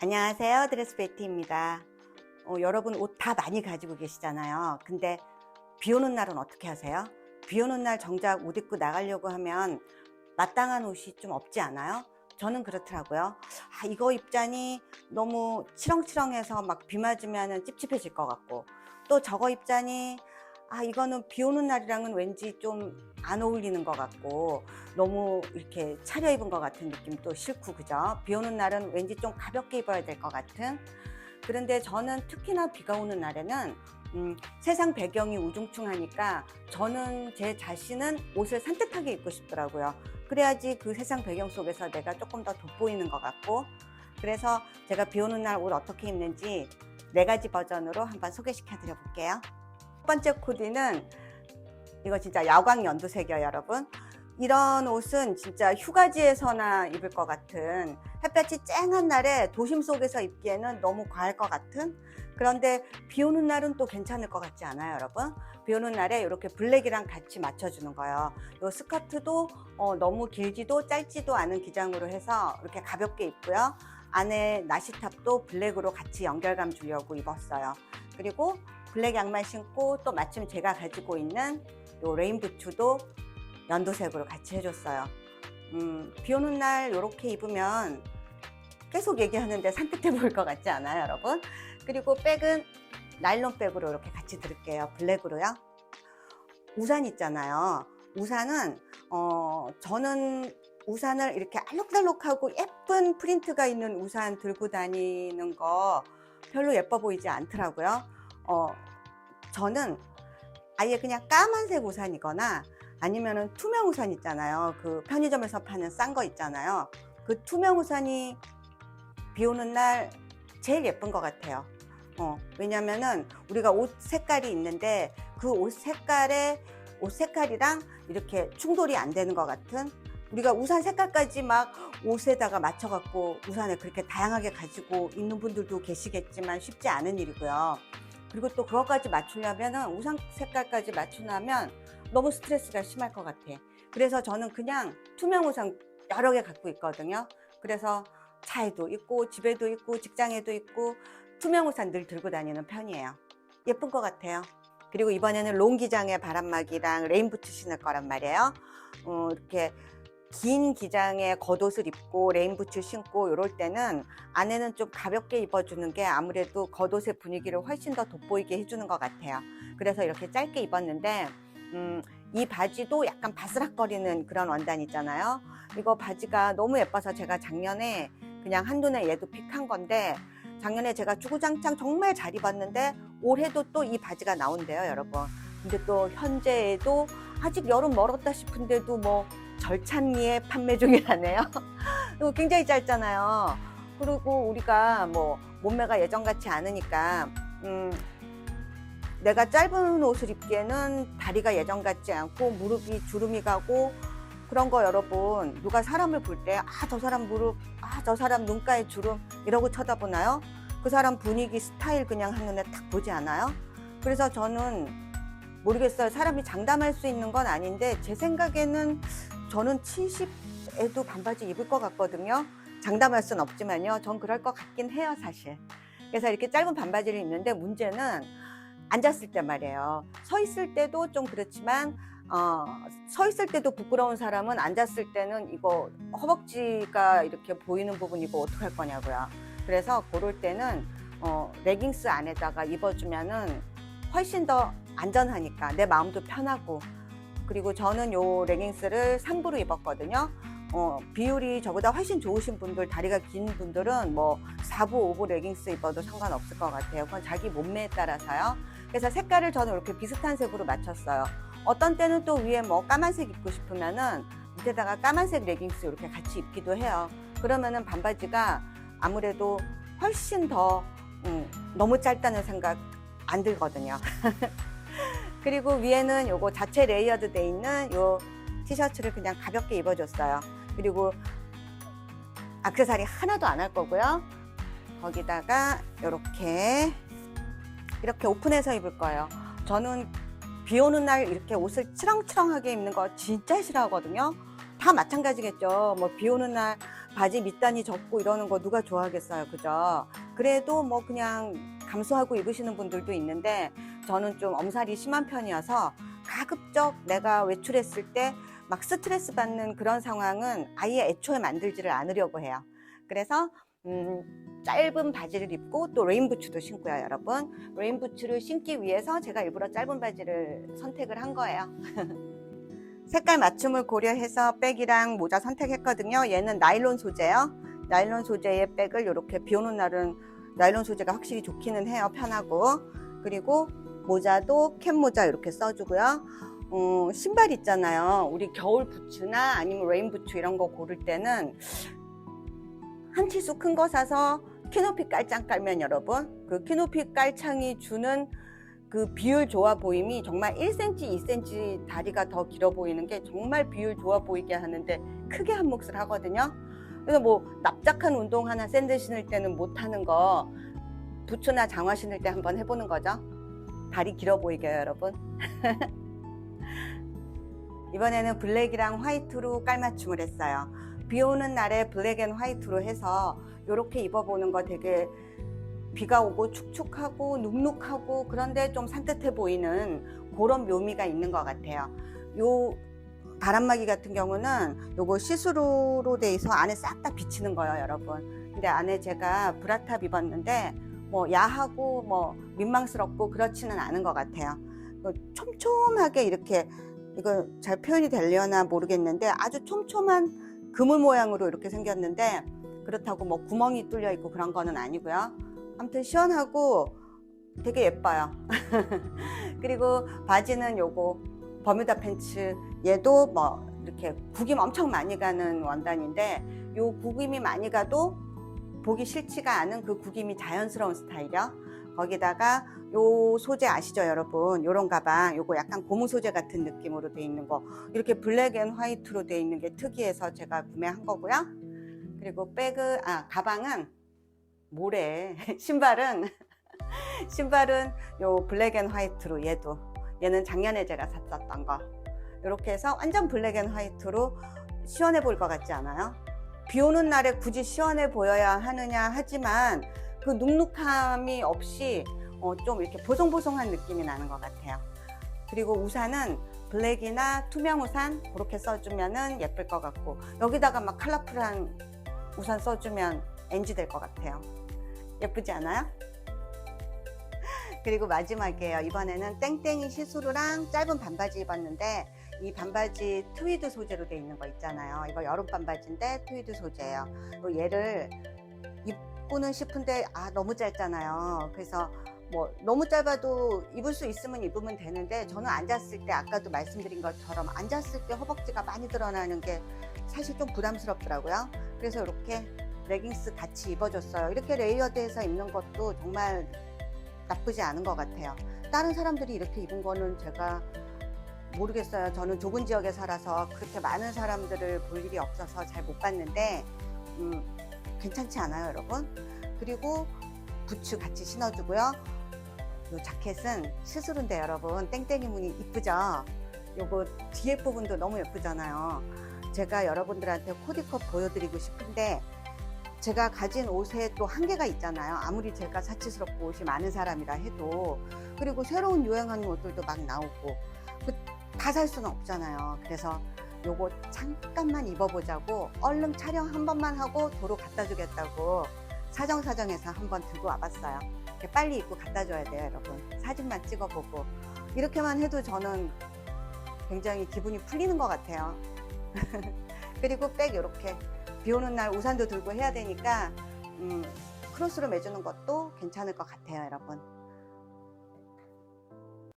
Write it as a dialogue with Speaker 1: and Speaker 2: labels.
Speaker 1: 안녕하세요. 드레스 베이티입니다. 어, 여러분 옷 다 많이 가지고 계시잖아요. 근데 비 오는 날은 어떻게 하세요? 비 오는 날 정작 옷 입고 나가려고 하면 마땅한 옷이 좀 없지 않아요? 저는 그렇더라고요. 아, 이거 입자니 너무 치렁치렁해서 막 비 맞으면 찝찝해질 것 같고 또 저거 입자니 아, 이거는 비 오는 날이랑은 왠지 좀 안 어울리는 것 같고 너무 이렇게 차려입은 것 같은 느낌도 싫고 그죠? 비 오는 날은 왠지 좀 가볍게 입어야 될 것 같은 그런데 저는 특히나 비가 오는 날에는 음, 세상 배경이 우중충하니까 저는 제 자신은 옷을 산뜻하게 입고 싶더라고요. 그래야지 그 세상 배경 속에서 내가 조금 더 돋보이는 것 같고 그래서 제가 비 오는 날 옷 어떻게 입는지 네 가지 버전으로 한번 소개시켜 드려 볼게요. 첫 번째 코디는 이거 진짜 야광 연두색이에요, 여러분. 이런 옷은 진짜 휴가지에서나 입을 것 같은 햇볕이 쨍한 날에 도심 속에서 입기에는 너무 과할 것 같은 그런데 비 오는 날은 또 괜찮을 것 같지 않아요, 여러분? 비 오는 날에 이렇게 블랙이랑 같이 맞춰주는 거예요. 이 스커트도 어, 너무 길지도 짧지도 않은 기장으로 해서 이렇게 가볍게 입고요. 안에 나시탑도 블랙으로 같이 연결감 주려고 입었어요. 그리고 블랙 양말 신고 또 마침 제가 가지고 있는 요 레인 부츠도 연두색으로 같이 해줬어요. 음, 비 오는 날 이렇게 입으면 계속 얘기하는데 산뜻해 보일 것 같지 않아요, 여러분? 그리고 백은 나일론 백으로 이렇게 같이 들을게요. 블랙으로요. 우산 있잖아요. 우산은 어 저는 우산을 이렇게 알록달록하고 예쁜 프린트가 있는 우산 들고 다니는 거 별로 예뻐 보이지 않더라고요. 어 저는 아예 그냥 까만색 우산이거나 아니면은 투명 우산 있잖아요. 그 편의점에서 파는 싼 거 있잖아요. 그 투명 우산이 비 오는 날 제일 예쁜 것 같아요. 어, 왜냐면은 우리가 옷 색깔이 있는데 그 옷 색깔에 옷 색깔이랑 이렇게 충돌이 안 되는 것 같은 우리가 우산 색깔까지 막 옷에다가 맞춰갖고 우산을 그렇게 다양하게 가지고 있는 분들도 계시겠지만 쉽지 않은 일이고요. 그리고 또 그것까지 맞추려면은 우산 색깔까지 맞추려면 너무 스트레스가 심할 것 같아. 그래서 저는 그냥 투명 우산 여러 개 갖고 있거든요. 그래서 차에도 있고 집에도 있고 직장에도 있고 투명 우산 늘 들고 다니는 편이에요. 예쁜 것 같아요. 그리고 이번에는 롱 기장의 바람막이랑 레인부츠 신을 거란 말이에요. 어, 이렇게 긴 기장의 겉옷을 입고 레인부츠 신고 이럴 때는 안에는 좀 가볍게 입어주는 게 아무래도 겉옷의 분위기를 훨씬 더 돋보이게 해주는 것 같아요. 그래서 이렇게 짧게 입었는데 음, 이 바지도 약간 바스락거리는 그런 원단 있잖아요. 이거 바지가 너무 예뻐서 제가 작년에 그냥 한눈에 얘도 픽한 건데 작년에 제가 주구장창 정말 잘 입었는데 올해도 또 이 바지가 나온대요, 여러분. 근데 또 현재에도 아직 여름 멀었다 싶은데도 뭐 절찬리에 판매 중이라네요. 이거 굉장히 짧잖아요. 그리고 우리가 뭐 몸매가 예전 같지 않으니까 음, 내가 짧은 옷을 입기에는 다리가 예전 같지 않고 무릎이 주름이 가고 그런 거 여러분 누가 사람을 볼 때 아 저 사람 무릎 아 저 사람 눈가에 주름 이러고 쳐다보나요? 그 사람 분위기 스타일 그냥 한눈에 딱 보지 않아요? 그래서 저는 모르겠어요 사람이 장담할 수 있는 건 아닌데 제 생각에는 저는 70에도 반바지 입을 것 같거든요. 장담할 순 없지만요. 전 그럴 것 같긴 해요 사실. 그래서 이렇게 짧은 반바지를 입는데 문제는 앉았을 때 말이에요. 서 있을 때도 좀 그렇지만 어, 서 있을 때도 부끄러운 사람은 앉았을 때는 이거 허벅지가 이렇게 보이는 부분 이거 어떡할 거냐고요. 그래서 그럴 때는 어, 레깅스 안에다가 입어주면은 훨씬 더 안전하니까 내 마음도 편하고 그리고 저는 요 레깅스를 3부로 입었거든요. 어, 비율이 저보다 훨씬 좋으신 분들, 다리가 긴 분들은 뭐 4부, 5부 레깅스 입어도 상관없을 것 같아요. 그건 자기 몸매에 따라서요. 그래서 색깔을 저는 이렇게 비슷한 색으로 맞췄어요. 어떤 때는 또 위에 뭐 까만색 입고 싶으면은 밑에다가 까만색 레깅스 이렇게 같이 입기도 해요. 그러면은 반바지가 아무래도 훨씬 더 음, 너무 짧다는 생각 안 들거든요. 그리고 위에는 요거 자체 레이어드 돼 있는 요 티셔츠를 그냥 가볍게 입어줬어요. 그리고 악세사리 하나도 안 할 거고요. 거기다가 이렇게 이렇게 오픈해서 입을 거예요. 저는 비 오는 날 이렇게 옷을 치렁치렁하게 입는 거 진짜 싫어하거든요. 다 마찬가지겠죠. 뭐 비 오는 날 바지 밑단이 젖고 이러는 거 누가 좋아하겠어요. 그죠? 그래도 뭐 그냥 감수하고 입으시는 분들도 있는데 저는 좀 엄살이 심한 편이어서 가급적 내가 외출했을 때 막 스트레스 받는 그런 상황은 아예 애초에 만들지를 않으려고 해요. 그래서 음, 짧은 바지를 입고 또 레인부츠도 신고요, 여러분. 레인부츠를 신기 위해서 제가 일부러 짧은 바지를 선택을 한 거예요. 색깔 맞춤을 고려해서 백이랑 모자 선택했거든요. 얘는 나일론 소재요. 나일론 소재의 백을 이렇게 비 오는 날은 나일론 소재가 확실히 좋기는 해요. 편하고. 그리고 모자도 캡 모자 이렇게 써주고요. 어, 신발 있잖아요. 우리 겨울 부츠나 아니면 레인 부츠 이런 거 고를 때는 한 치수 큰 거 사서 키높이 깔짱 깔면 여러분 그 키높이 깔창이 주는 그 비율 좋아 보임이 정말 1cm, 2cm 다리가 더 길어 보이는 게 정말 비율 좋아 보이게 하는데 크게 한 몫을 하거든요. 그래서 뭐 납작한 운동 하나 샌들 신을 때는 못 하는 거 부츠나 장화 신을 때 한번 해보는 거죠. 다리 길어 보이게요, 여러분. 이번에는 블랙이랑 화이트로 깔맞춤을 했어요. 비 오는 날에 블랙 앤 화이트로 해서 이렇게 입어보는 거 되게 비가 오고 축축하고 눅눅하고 그런데 좀 산뜻해 보이는 그런 묘미가 있는 것 같아요. 요 바람막이 같은 경우는 요거 시스루로 돼 있어 안에 싹 다 비치는 거예요, 여러분. 근데 안에 제가 브라탑 입었는데 뭐 야하고 뭐 민망스럽고 그렇지는 않은 것 같아요. 그 촘촘하게 이렇게 이거 잘 표현이 되려나 모르겠는데 아주 촘촘한 그물 모양으로 이렇게 생겼는데 그렇다고 뭐 구멍이 뚫려 있고 그런 거는 아니고요. 아무튼 시원하고 되게 예뻐요. 그리고 바지는 요거 버뮤다 팬츠 얘도 뭐 이렇게 구김 엄청 많이 가는 원단인데 요 구김이 많이 가도 보기 싫지가 않은 그 구김이 자연스러운 스타일이요. 거기다가 요 소재 아시죠 여러분? 요런 가방 요거 약간 고무 소재 같은 느낌으로 돼 있는 거. 이렇게 블랙 앤 화이트로 돼 있는 게 특이해서 제가 구매한 거고요. 그리고 백은 아 가방은 모래 신발은 신발은 요 블랙 앤 화이트로 얘도. 얘는 작년에 제가 샀었던 거. 이렇게 해서 완전 블랙 앤 화이트로 시원해 보일 것 같지 않아요? 비 오는 날에 굳이 시원해 보여야 하느냐 하지만 그 눅눅함이 없이 어, 좀 이렇게 보송보송한 느낌이 나는 것 같아요. 그리고 우산은 블랙이나 투명 우산 그렇게 써주면은 예쁠 것 같고 여기다가 막 컬러풀한 우산 써주면 NG 될 것 같아요. 예쁘지 않아요? 그리고 마지막이에요. 이번에는 땡땡이 시스루랑 짧은 반바지 입었는데 이 반바지 트위드 소재로 돼 있는 거 있잖아요. 이거 여름 반바지인데 트위드 소재예요. 또 얘를 입고는 싶은데 아 너무 짧잖아요. 그래서 뭐 너무 짧아도 입을 수 있으면 입으면 되는데 저는 앉았을 때 아까도 말씀드린 것처럼 앉았을 때 허벅지가 많이 드러나는 게 사실 좀 부담스럽더라고요. 그래서 이렇게 레깅스 같이 입어줬어요. 이렇게 레이어드해서 입는 것도 정말 나쁘지 않은 것 같아요. 다른 사람들이 이렇게 입은 거는 제가 모르겠어요. 저는 좁은 지역에 살아서 그렇게 많은 사람들을 볼 일이 없어서 잘 못 봤는데 음, 괜찮지 않아요, 여러분? 그리고 부츠 같이 신어주고요. 이 자켓은 시스루인데 여러분 땡땡이 무늬 이쁘죠? 요거 뒤에 부분도 너무 예쁘잖아요. 제가 여러분들한테 코디컷 보여드리고 싶은데 제가 가진 옷에 또 한계가 있잖아요. 아무리 제가 사치스럽고 옷이 많은 사람이라 해도 그리고 새로운 유행하는 옷들도 막 나오고 그 다 살 수는 없잖아요. 그래서 요거 잠깐만 입어보자고 얼른 촬영 한 번만 하고 도로 갖다 주겠다고 사정사정해서 한번 들고 와봤어요. 빨리 입고 갖다 줘야 돼요, 여러분. 사진만 찍어보고. 이렇게만 해도 저는 굉장히 기분이 풀리는 것 같아요. 그리고 백 이렇게 비 오는 날 우산도 들고 해야 되니까 음, 크로스로 매주는 것도 괜찮을 것 같아요, 여러분.